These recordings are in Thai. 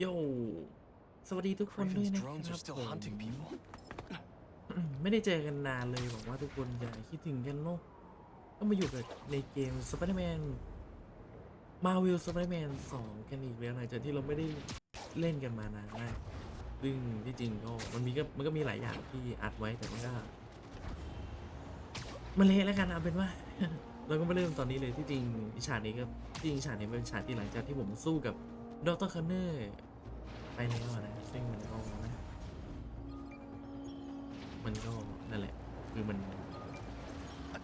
โยสวัสดีทุกคนด้วย Raven's นะค drones รั are บ still ผม hunting people. ไม่ได้เจอกันนานเลยหวังว่าทุกคนจะคิดถึงกันเนาะก็มาอยู่กับในเกม Spider-Man Marvel Spider-Man 2 กันอีกแล้วหลังจากที่เราไม่ได้เล่นกันมานานมากซึ่งที่จริงก็มันมีก็มันก็มีหลายอย่างที่อัดไว้แต่มันก็มันเละแล้วกันเอาเป็นว่า เราก็มาเริ่มตอนนี้เลยที่จริงฉากนี้ก็ที่จริงฉากนี้เป็นฉากที่หลังจากที่ผมสู้กับดรคันเนอร์ ไปแล้วอะนะซึ่งมันก็นะมันก็นั่นแหละ คือมัน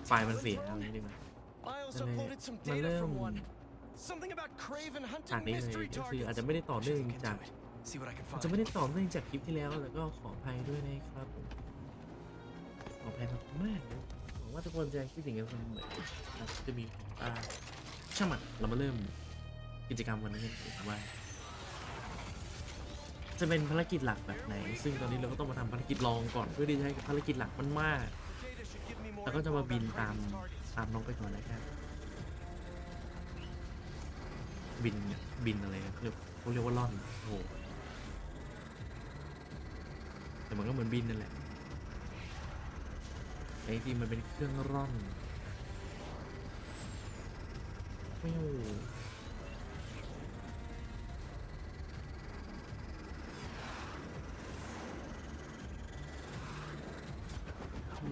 ไฟล์มันเสียเอางี้ดีกว่า I also Then, uploaded some มา data เริ่ม from one. Something about Craven ฉาก hunting นี้เลย mystery ก็คืออาจ targets. จะไม่ได้ต่อ I เนื่อง should look จาก into it. See what I can อาจ find. จะไม่ได้ต่อเนื่องจากคลิปที่แล้วแต่ก็ขออภัยด้วยนะครับผมขออภัยมากๆนะหวังว่าทุกคนจะคิดถึงกันเสมอนะจะมีอ่าช่างมันเรามาเริ่มกิจกรรมวันนี้กันดีกว่า จะเป็นภารกิจหลักแบบไหน ซึ่งตอนนี้เราก็ต้องมาทำภารกิจรองก่อน เพื่อที่จะให้ภารกิจหลักมันมาก แล้วก็จะมาบินตามตามน้องไปก่อนนะครับ บินบินอะไรนะเรียกเขาเรียกว่าล่อนโอ้โหแต่มันก็เหมือนบินนั่นแหละแต่จริงๆมันเป็นเครื่องร่อนไม่โอ้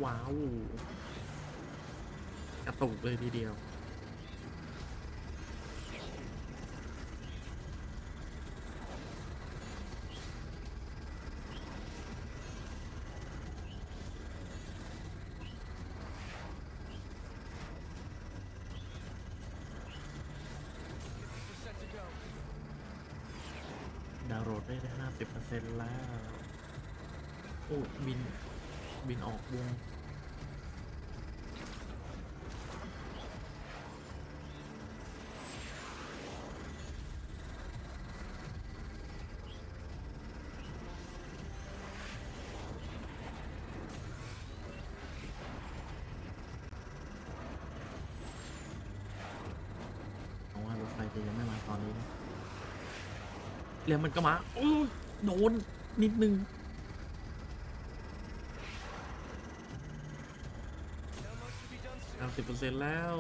ว้าว กระตุกเลยทีเดียว Set to go. ดาวน์โหลดได้ห้าสิบเปอร์เซ็นต์แล้ว โอ้ บิน บินออกวง เอาว่ารถไฟจะยังไม่มาตอนนี้นะ แล้วมันก็มาโอ้ยโดนนิดนึง How much to be done soon? สาสิบเปอร์เซ็นต์แล้ว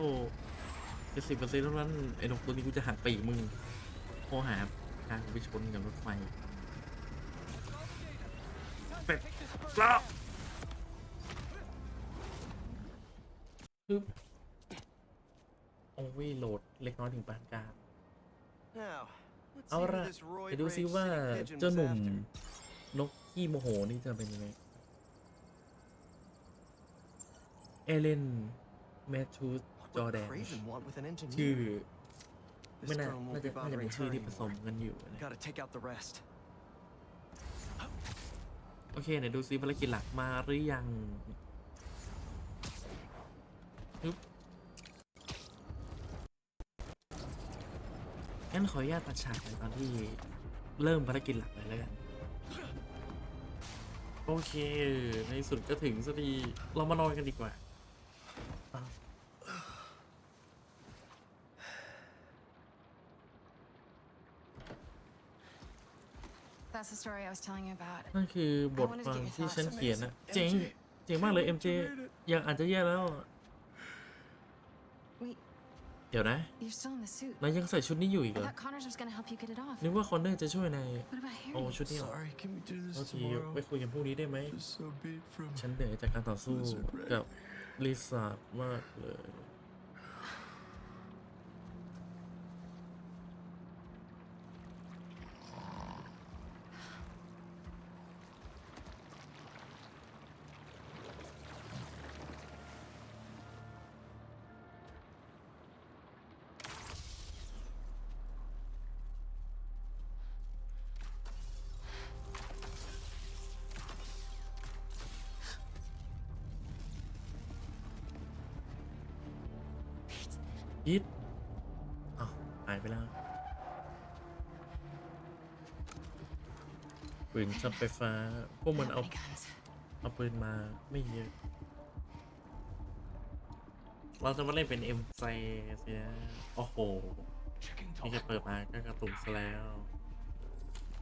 จะสิบเปอร์เซ็นต์เท่านั้นไอ้นกตัวนี้กูจะหักปีกมึงพอหาทางไปชนกับรถไฟเป็ดปลาปึ๊บโอ้ยโหลดเล็กน้อยถึงปานกลาง Now, เอา see who ละ this Roy ไปดูซิ Brave ว่า city pigeon เจ้า was หนุ่ม after. นกขี้โมโหนี่จะเป็นยังไง เอเลนแมทชูส What จอ would แดน Craven want with an ชื่อ engineer? ไม่ This น่า drone น่า won't จะ be น่าจะเป็น bothering ชื่อ her ที่ผสม anymore. กันอยู่นะ Gotta take out the rest. โอเคไหนดูซิภารกิจหลักมาหรือยัง งั้นขออนุญาตตัดฉากไปตอนที่เริ่มภารกิจหลักเลยแล้วกัน โอเค ในที่สุดก็ถึงสักทีเรามานอนกันดีกว่าอ้าว That's the story I was telling you about. นั่นคือบทความที่ฉันเขียนนะเจ๋งเจ๋งมากเลย MJ ยังอาจจะแย่แล้ว Wait, เดี๋ยวนะ you're still in the suit. นายยังใส่ชุดนี้อยู่อีก I เหรอ thought Connors was gonna help you get it off. นึกว่าคอนเนอร์จะช่วยนาย What about Harry? โอ้ชุดนี้เหรอ Sorry, can we do โทษ this ที tomorrow? ไปคุยกันพรุ่งนี้ได้ไหม Just so beat from ฉันเหนื่อยจากการต่อสู้กับลิซ่ามากเลย ยิดอ้าวหายไปแล้วปืนช็อตไฟฟ้า พวกมันเอา How many guns? เอาปืนมาไม่เยอะ เราจะมาเล่นเป็นเอ็มเซเสียโอ้โห Checking นี่แค่เปิดมาก็กระตุกซะแล้ว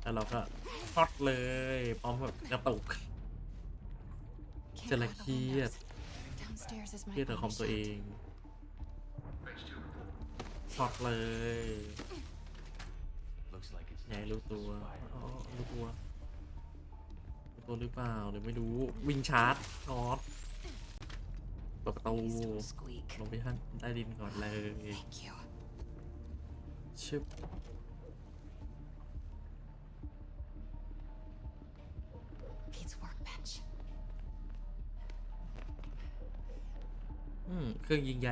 แล้วเราก็ช็อตเลย พร้อมแบบกระตุก Can't จะละ grab the เครียด windows. Downstairs is เค my รียดแต่คอม only ตัวเอ shot. ง ช็อตเลย Looks like it's ยายรู้ตัวอ๋อรู้ตัวรู้ตัวหรือเปล่าหรือไม่รู้วิ่งชาร์จช็อตเปิดประตู Please don't squeak. ลงไปข้างใต้ดินก่อนเลย Thank you. ชึบ Pete's workbench. อืมเครื่องยิงใย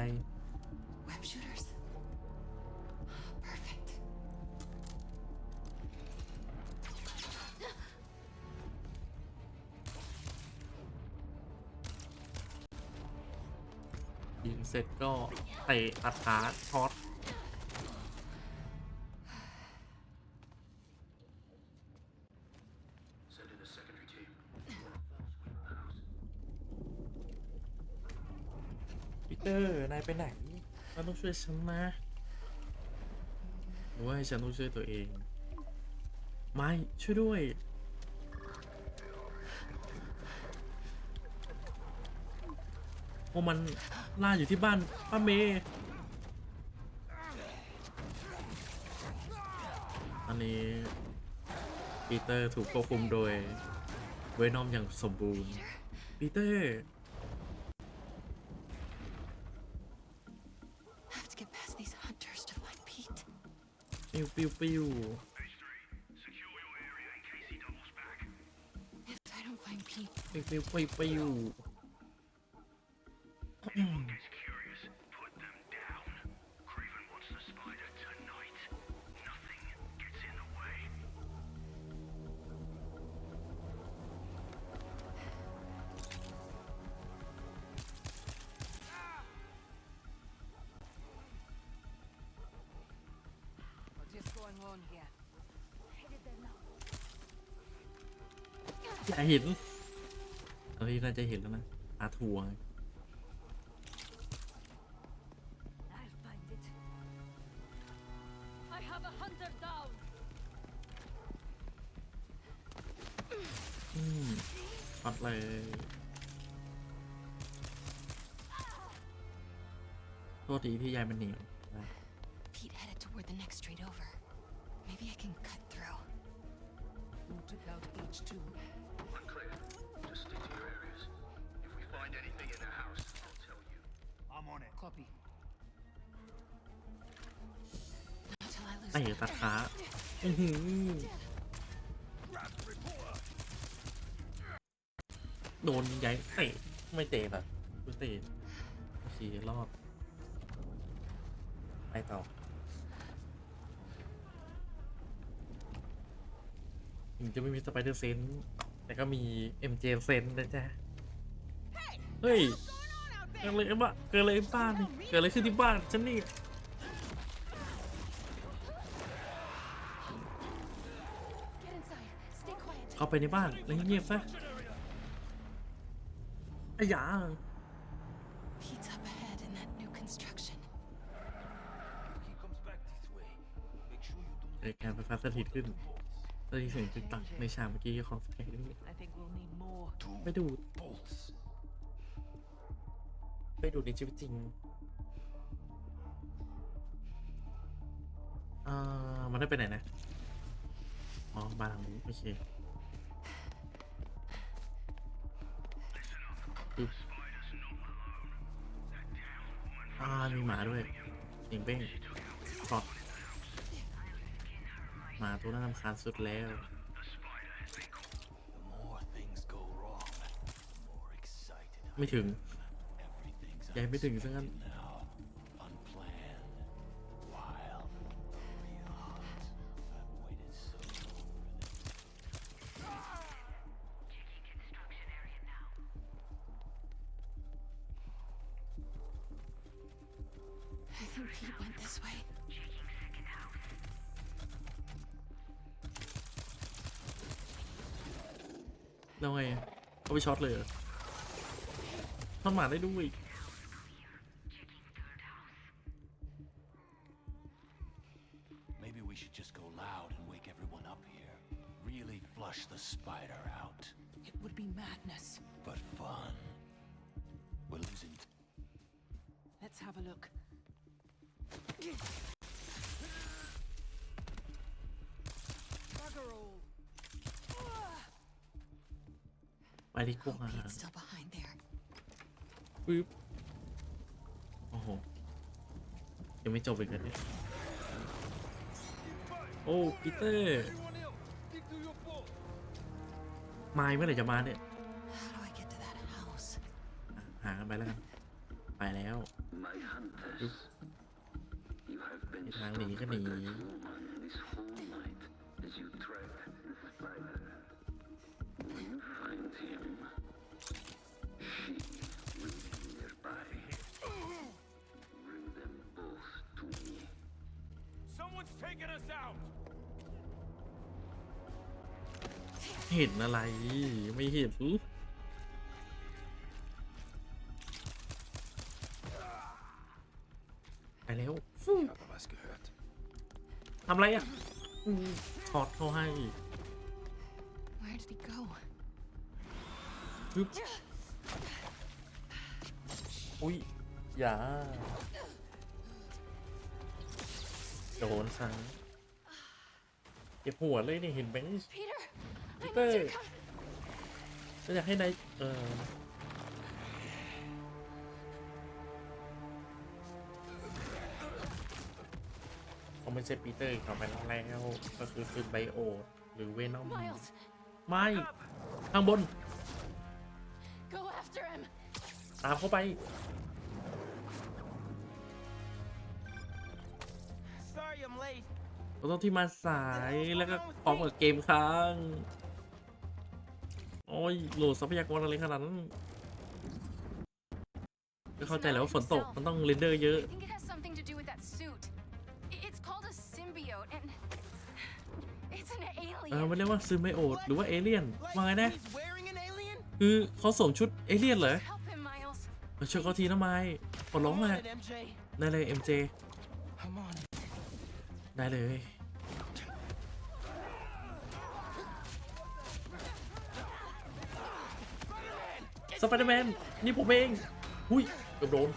เสร็จก็เตะตัดขาช็อตปีเตอร์ นายไปไหนเราต้องช่วยฉันนะหรือว่าให้ฉันต้องช่วยตัวเอง ไม่ ช่วยด้วยพวกมัน ล่าอยู่ที่บ้านป้าเมย์อันนี้ปีเตอร์ถูกควบคุมโดยเวนอมอย่างสมบูรณ์ปีเตอร์ I have to get past these hunters to find Pete. ปิวปิวปิว Secure your area in case he doubles back. If I don't find Pete, ปิวปิวปิวปิว อย่าเห็นตอนนี้น่าจะเห็นแล้วนะอาทัวร์ I'll find it. I have a hunter down. อืมปัดเลยโทษทีที่ยายมันเหนียวนะ Pete headed toward the next street over. Maybe I can cut through. Who took out H2? Find anything in the house, I'll tell you. I'm on it. Copy. Not till I lose เตะ them. ตัดขาอื้อหือโดนยายเตะไม่เตะแบบกูเตะโอเครอดไปต่อถึงจะไม่มีสไปเดอร์เซนส์แต่ก็มี MJ เซนส์นะจ๊ะ เฮ้ยเกิดอะไรขึ้นบ้านเกิดอะไรขึ้นบ้านนี่เกิดอะไรขึ้นที่บ้านฉันนี่ Get inside. Stay quiet. เข้าไปในบ้านแล้วเงียบๆซะไอ้หยา Pete's up ahead in that new construction. If he comes back this way, make sure you do เกิดการไฟฟ้าสถิตขึ้นได้ยินเสียงตึกตักในฉากเมื่อกี้ของสเปรย์ด้วย I think we'll need more. two ไปดูด bolts. ไปดูในชีวิตจริง อ่า มันได้ไปไหนนะ อ๋อบ้านหลังนี้โอเคอ่า มีหมาด้วยเสียงเป้งช็อตหมาตัวน่ารำคาญสุดแล้วไม่ถึง Everything's ยายไม่ถึงซะงั้น now. Unplanned. Wild. Real hot. I've waited so long for this. I think Pete went this way. แล้วไงเขาไปช็อตเลยเหรอช็อตหมาได้ด้วย ไปที่คุกอาหาร Pete's still behind there. ปึ๊บโอ้โห ยังไม่จบอีกเลยเนี่ยโอ้ปีเตอร์ไมล์เมื่อไหร่จะมาเนี่ย How do I get to that house? หากันไปแล้วกันไปแล้ว My hunters, you have been ทางหนีก็หนี เห็นอะไร ไม่เห็นไปแล้วฟู่ habe was gehört. ทำอะไรอะอืมช็อตเขาให้ Where did he go? ปึ๊บ อุ้ย อย่า โดนซ้ายเจ็บหัวเลยนี่เห็นไหม Peter! I Peter! need you to come. ฉันอยากให้นายเออเขาไม่ใช่ปีเตอร์เขาไปแล้ว ก็คือคือไบโอดหรือเวนอม Miles, ไม่ ข้างบน ตามเข้าไป Sorry I'm late. เราต้องที่มาสายแล้วก็พร้อมกับเกมค้าง โอ้ยโหลดทรัพยากรอะไรขนาดนั้น ก็เข้าใจแล้วว่าฝนตกมันต้องเรนเดอร์เยอะ I think it has something to do with that suit. I- It's called a symbiote, and it's an เออ alien. มันเรียกว่าซึมไบโอดหรือว่าเอเลี่ยน Like ว่าไงนะ he's wearing an alien? คือเขาสวมชุดเอเลี่ยนเหรอ Help him, Miles. มาช่วยเขาทีนะไม้ขอร้อง Come มา on, it, MJ. ได้เลย MJ I'm on. ได้เลยสไปเดอร์แมนนี่ผมเองอุ้ยเกือบโดน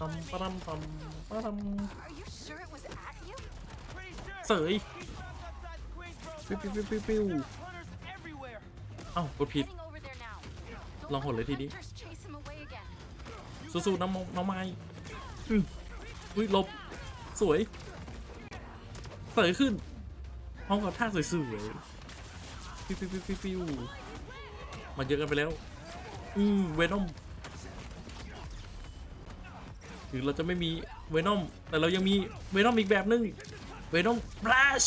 ปัมปะรัมปัมปะรัม Are you sure it was at you? Pretty sure. เสย ปิ้ว Park. ปิ้วปิ้วปิ้วปิ้ว There's hunters everywhere. เอ้ากดผิด Heading over there now. Don't ลองหดเลย let ที the นี้ hunters chase him away again. สู้ๆน้องน้องไม้อืมอุ้ยหลบ สวยเสยขึ้นห้องกับท่าสวยๆปิ้วปิ้วปิ้วปิ้วปิ้วมันเยอะกันไปแล้ว อืมเวนอมถึงเราจะไม่มีเวนอมแต่เรายังมีเวนอมอีกแบบนึงเวนอมบลัช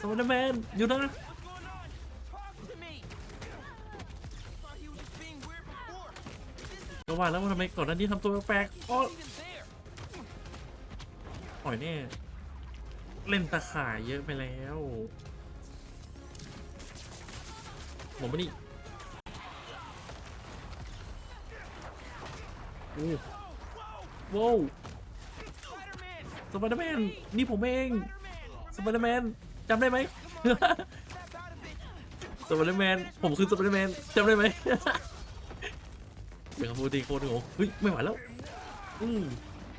สไปเดอร์แมนอยู่นะก็ว่าแล้วว่าทำไมก่อนหน้านี้ทำตัวแปลกๆโอ้ even there. ปล่อยแน่เล่นตะข่ายเยอะไปแล้วหมดมานี่โอ้ว้าวสไปเดอร์แมนนี่ผมเองสไปเดอร์แมน จำได้ไหม Snap out of it. สไปเดอร์แมนผมคือสไปเดอร์แมนจำได้ไหมเดี๋ยวพูดทีโคตรโง่เฮ้ยไม่ไหวแล้วอืม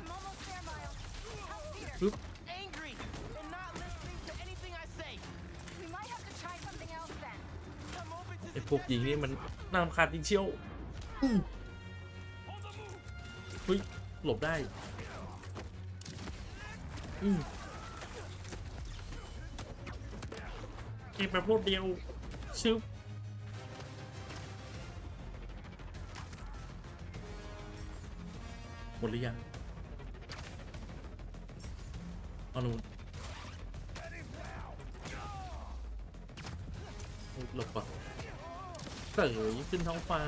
I'm almost there, Miles. Help Peter. ปึ๊บ Angry and not listening to anything I say. We might have to try something else then. Come over to ไอพวกหญิงนี่มันน่ารำคาญจริงเชียวอืมเฮ้ยหลบได้อืม ก็บแบบรวดเดียวชึบหมดหรือยังเอาหนูเฮ้ยหลบก่อนเสยขึ้นท้องฟ้า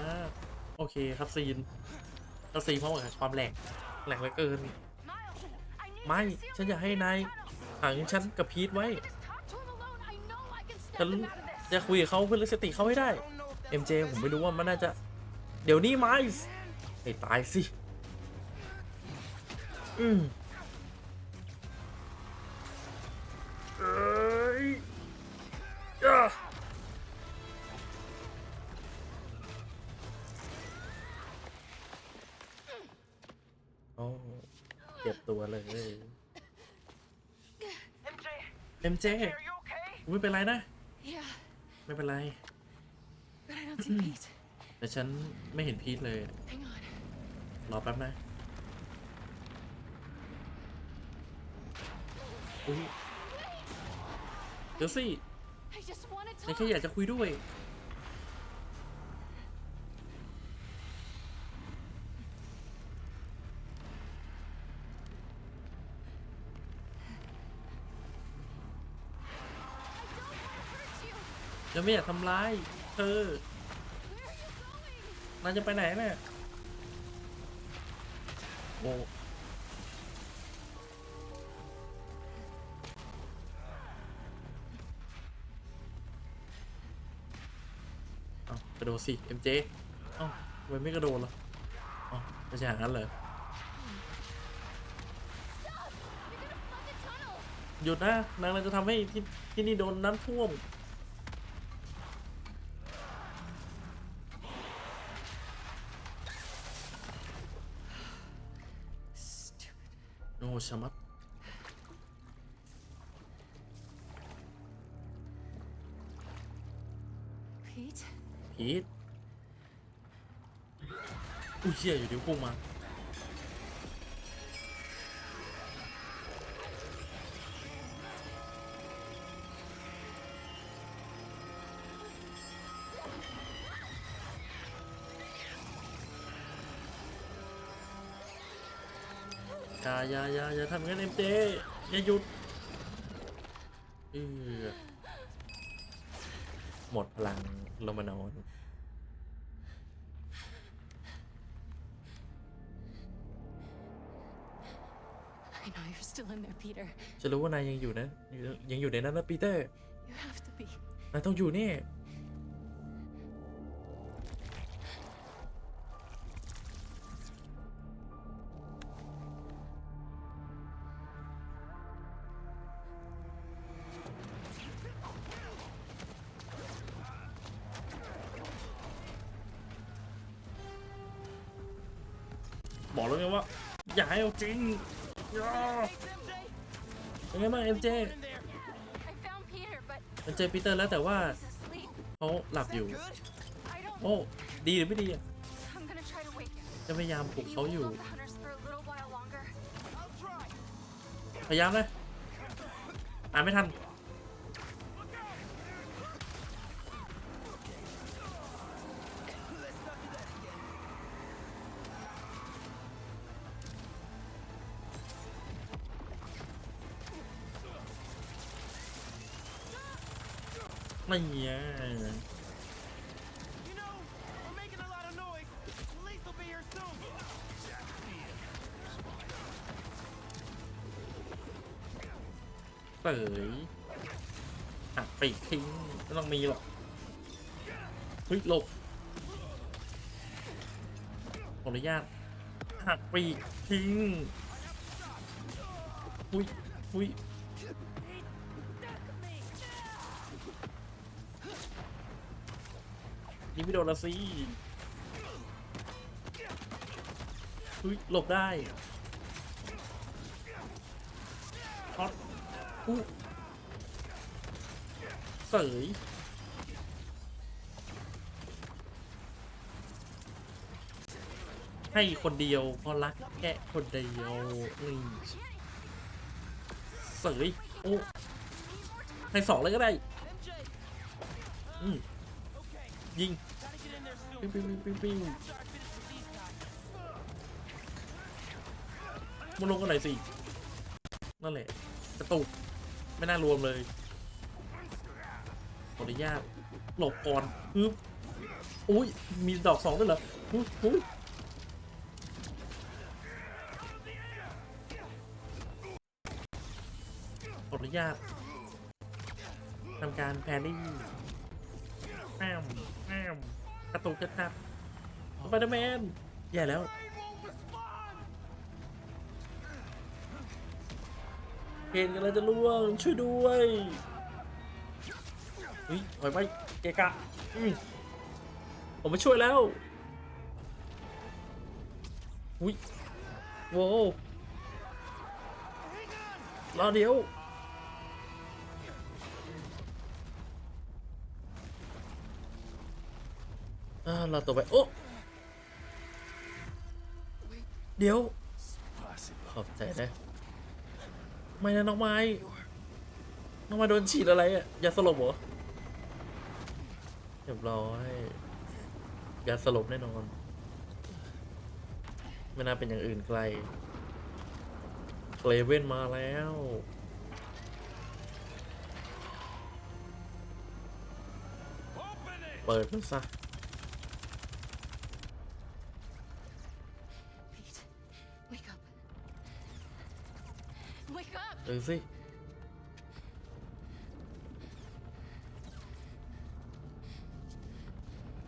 โอเคครับซีนก็ซีนเพราะว่าความแหลกแหลกเหลือเกิน Miles, I need ไม่ you to seal ฉันอยากให้ the นาย tunnel. ขังฉันกับพีทไว้ I can ฉั snap น him out of this. จะคุยกับเขาเพื่อเรียกสติเขาให้ได้ I don't know if that's MJ ผมไม่รู้ว่ามันน่าจะ เดี๋ยวนี้ไมส์ให้ตายสิ อืมเอ้ยอะโอ้เจ็บตัวเลย MJ, MJ are you okay? ไม่เป็นไรนะ Yeah, ไม่เป็นไร but I don't see Pete. แต่ฉันไม่เห็นพีทเลย Hang on. รอแป๊บนะอุ๊ยเดี๋ยวสิ I just want to ฉัน talk. แค่อยากจะคุยด้วย I don't want to hurt you. ยังไม่อยากทำร้ายเธอนายจะไปไหนเนี่ยโอ้กระโดดสิ MJ เอ้าทำไมไม่กระโดดล่ะอ้าไม่ใช่อย่างนั้นเหรอ You're gonna flood the tunnel. หยุดนะนางเราจะทำให้ที่ที่นี่โดนน้ำท่วม โอ้ชะมัด Pete? พีทอุ้ยเชี่ยอยู่เดียวพุ่งมา อย่าอย่าอย่าอย่าทำงั้นเอ็มเจอย่าหยุดเออหมดพลังลงมานอน I know you're still in there, Peter. จะรู้ว่านายยังอยู่นะยังอยู่ในนั้นนะปีเตอร์ You have to be. นายต้องอยู่นี่ บอกแล้วไงว่า อย่าให้เอาจริงอย่า Thanks, MJ. เป็นไงบ้างเอ็มเจ In there. I found Peter, but มันเจอปีเตอร์แล้วแต่ว่า he's asleep. เขาหลับอยู่ Good? I don't. โอ้ ดีหรือไม่ดีอะ I'm gonna try to wake him. จะพยายามปลุก You เขาอยู่ hold the hunters for a little while longer. I'll try. พยายามนะอ่านไม่ทัน ไม่เงี้ยเต๋ยหักไปทิ้งไม่ต้องมีหรอกเฮ้ยหลบขออนุญาตหักปีกทิ้งอุ้ยอุ้ย ยิงไม่โดนละสิอุ้ยหลบได้ช็อตอู้เสยให้คนเดียวเพราะรักแค่คนเดียวนี่เสยโอ้ให้สองเลยก็ได้ อืมยิง ปิ้วปิ้วปิ้วปิ้วปิ้ว After I finish with these guys. มาลงกันหน่อยสิ นั่นแหละกระตุก ไม่น่ารวมเลยขออนุญาตหลบก่อนปึ๊บอุ้ย มีดอกสองด้วยเหรออุ๊ยอุ๊ยขออนุญาตทำการแพนนี่แอมแอม กระตุกกระตักสไปเดอร์แมนแย่แล้วเพนกันแล้วจะล่วง ช่วยด้วยเฮ้ยถอยไปเกะกะอืมผมมาช่วยแล้วอุ้ยโว้วรอเดี๋ยว เราต่อไป โอ้ เดี๋ยว ขอบใจนะ ไม่นะน้องไม้ น้องไม้โดนฉีดอะไรอะยาสลบเหรอเรียบร้อยยาสลบแน่นอน ไม่น่าเป็นอย่างอื่นไกลเลเว่นมาแล้วเปิดมันซะ เออสิ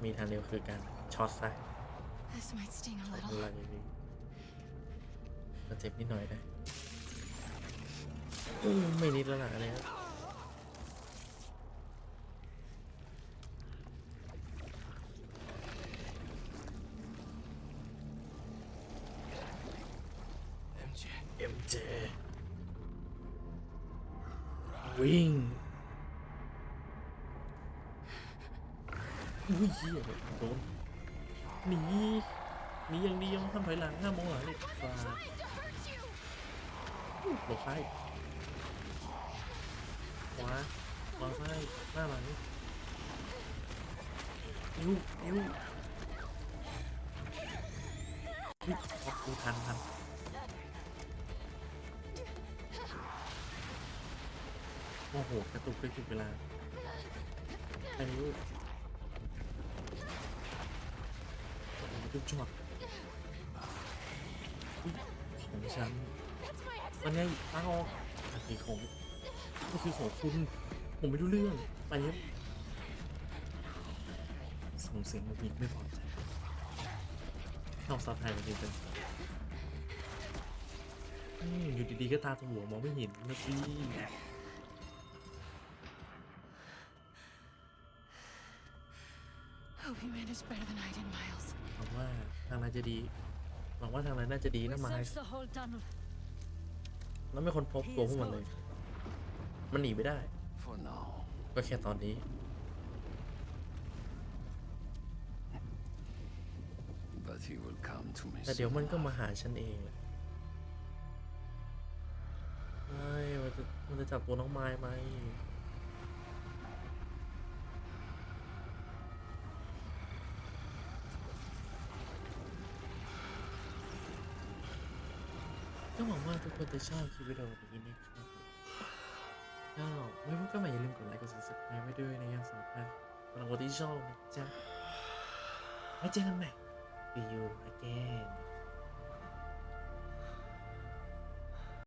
มีทางเดียวคือการช็อตซะ This might sting a อะ little. ไรดีก็เจ็บนิดหน่อยได้อืมไม่นิดแล้วล่ะอันเนี้ยเอ็มเจ วิ่งอุ้ยเหี้ยโดนหนีหนีอย่างเดียวห้ามถอยหลังห้ามมองหลังเลยฟาด To hurt you! หลบซ้ายขวาขวาซ้ายหน้าหลังนิ้วนิ้วอุ๊ยขอบกูทันทัน อ้โหกระตุกกระตุกเวลาอันนี้วโอ้โหจุ๊บจวบอุ๊ยของฉัน That's my exit! มันไงทางออกอันนี้ของก็คือของคุณ ผมไม่รู้เรื่องไปเนี้ยส่งเสียงมาบิดไม่พอใจนอกซาไทยมันจริงๆอยู่ดีๆก็ตาตัวหัวมองไม่เห็นนะสิ Hope you managed better than I did, Miles. หวังว่าทางนั้นจะดีหวังว่าทางนั้นน่าจะดี We นะมา searched the whole tunnel. แล้วไม่คนพบตัวพวกมันเลย มันหนีไม่ได้ For now. ก็แค่ตอนนี้ But he will come to me แต่เดี๋ยว soon มันก็ enough. มาหาฉันเองแหละไม่มันจะมันจะจับตัวน้องไม้ไหม หวังว่าทุกคนจะชอบคลิปวิดีโอนี้นะครับถ้าไม่พบกันใหม่อย่าลืมกดไลค์กด subscribe ไว้ด้วยนะครับสำหรับกำหรับคนที่ชอบนะจ๊ะไว้เจอกันใหม่ See you again